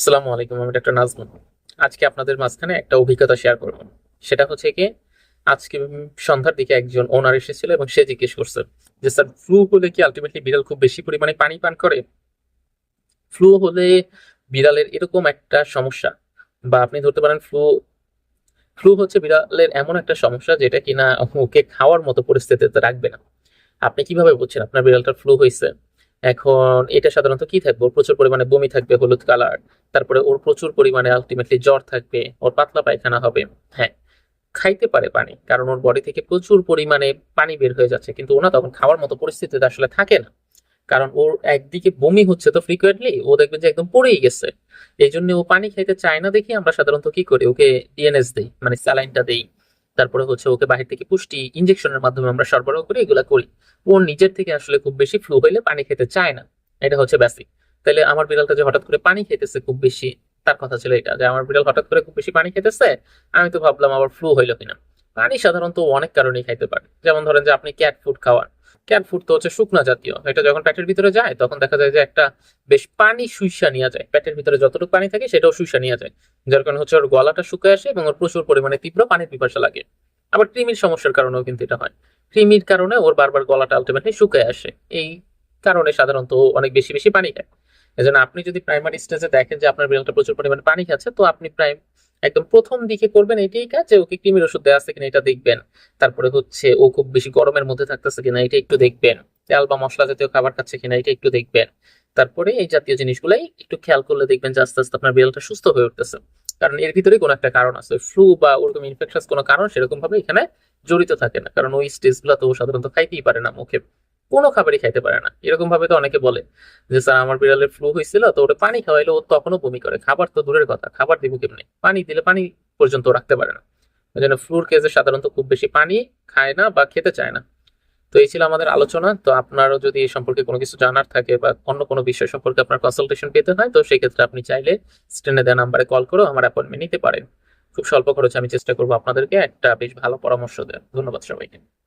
আসসালামু আলাইকুম, আমি ডাক্তার নাজমুল। আজকে আপনাদের মাঝখানে একটা অভিজ্ঞতা শেয়ার করব। সেটা হচ্ছে কি, আজকে সন্ধ্যার দিকে একজন ওনার এসেছিল এবং সে জিজ্ঞেস করছে যে, স্যার ফ্লু হলে কি আলটিমেটলি বিড়াল খুব বেশি পরিমাণে পানি পান করে? ফ্লু হলে বিড়ালের এরকম একটা সমস্যা, বা আপনি ধরতে পারেন ফ্লু ফ্লু হচ্ছে বিড়ালের এমন একটা সমস্যা যেটা কিনা ওকে খাওয়ার মতো পরিস্থিতিতে রাখবে না। আপনি কীভাবে বুঝছেন আপনার বিড়ালটার ফ্লু হয়েছে? এখন এটা সাধারণত কি থাকবে? ওর প্রচুর পরিমাণে বমি থাকবে, হলুদ কালার তারপরে ওর প্রচুর পরিমাণে আলটিমেটলি জ্বর থাকবে, ওর পাতলা পায়খানা হবে হ্যাঁ খাইতে পারে পানি, কারণ ওর বডি থেকে প্রচুর পরিমাণে পানি বের হয়ে যাচ্ছে, কিন্তু ওনা তখন খাওয়ার মতো পরিস্থিতিতে আসলে থাকে না, কারণ ওর একদিকে বমি হচ্ছে তো ফ্রিকুয়েন্টলি ও দেখবে যে একদম পড়েই গেছে, এই জন্য ও পানি খাইতে চায় না দেখি আমরা সাধারণত কি করি? ওকে ডিএনএস দিই মানে স্যালাইনটা দেই তারপরে হচ্ছে ওকে বাহির থেকে পুষ্টি ইনজেকশনের মাধ্যমে আমরা সরবরাহ করি, এগুলা করি। ও নিজের থেকে আসলে খুব বেশি ফ্লু হইলে পানি খেতে চায় না। এটা হচ্ছে বেসিক তাহলে আমার বিড়ালটা যে হঠাৎ করে পানি খেতেছে খুব বেশি, তার কথা ছিল এটা, যে আমার বিড়াল হঠাৎ করে খুব বেশি পানি খেতেছে, আমি তো ভাবলাম আবার ফ্লু হইল কিনা। পানি সাধারণত অনেক কারণেই খাইতে পারে। যেমন ধরেন যে আপনি ক্যাট ফুড খাওয়ান। ক্যাট ফুড তো হচ্ছে শুকনা জাতীয়। এটা যখন পেটের ভিতরে যায়, তখন দেখা যায় যে একটা বেশ পানি শুইসা নেওয়া যায়। পেটের ভিতরে যতটুকু পানি থাকে, সেটাও শুইসা নেওয়া যায়। যার কারণে হচ্ছে ওর গলাটা শুকিয়ে আসে এবং ওর প্রচুর পরিমাণে তীব্র পানির পিপাসা লাগে। আবার কৃমির সমস্যার কারণেও কিন্তু এটা হয়। কৃমির কারণে ওর বারবার গলাটা আলটিমেটলি শুকিয়ে আসে। এই কারণে সাধারণত অনেক বেশি বেশি পানি খায়। এজন্য আপনি যদি প্রাইমারি স্টেজে দেখেন যে আপনার বিড়ালটা প্রচুর পরিমাণে পানি খাচ্ছে, তো আপনি প্রাইম একদম প্রথম দিকে করবেন এটাই কাজ যে ওকে কৃমির ওষুধ দেওয়া আছে কিনা এটা দেখবেন। তারপরে হচ্ছে ও খুব বেশি গরমের মধ্যে থাকতেছে কিনা এটা একটু দেখবেন। তেল বা মশলা জাতীয় খাবার খাচ্ছে কিনা এটা একটু দেখবেন। তারপরে এই জাতীয় জিনিসগুলাই একটু খেয়াল করলে দেখবেন যে আস্তে আস্তে আপনার বিড়ালটা সুস্থ হয়ে উঠতেছে। কারণ এর ভিতরে কোনো একটা কারণ আছে। ফ্লু বা ওরকম ইনফেকশন কোনো কারণ সেরকম ভাবে এখানে জড়িত থাকে না। কারণ ওই স্টেজগুলো তো সাধারণত খাইতেই পারে না মুখে। কোনো খাবারই খাইতে পারে না। এরকম ভাবে তো অনেকে বলে যে, স্যার, আমার বিড়ালের ফ্লু হয়েছিল তো ওটা পানি খাওয়াইলে ও তখনও বমি করে। খাবার তো দূরের কথা, খাবার দিব কেমনি? পানি দিলে পানি পর্যন্ত রাখতে পারে না। ওই জন্য ফ্লুর কেসে সাধারণত খুব বেশি পানি খায় না বা খেতে চায় না। তো এই ছিল আমাদের আলোচনা। তো আপনারও যদি এই সম্পর্কে কোনো কিছু জানার থাকে বা অন্য কোনো বিষয় সম্পর্কে আপনার কনসালটেশন পেতে হয়, তো সেই ক্ষেত্রে আপনি চাইলে স্ক্রিনে দেওয়া নাম্বারে কল করে আমার অ্যাপয়েন্টমেন্ট নিতে পারেন। খুব স্বল্প খরচে আমি চেষ্টা করব আপনাদেরকে একটা বেশ ভালো পরামর্শ দেওয়ার। ধন্যবাদ সবাইকে।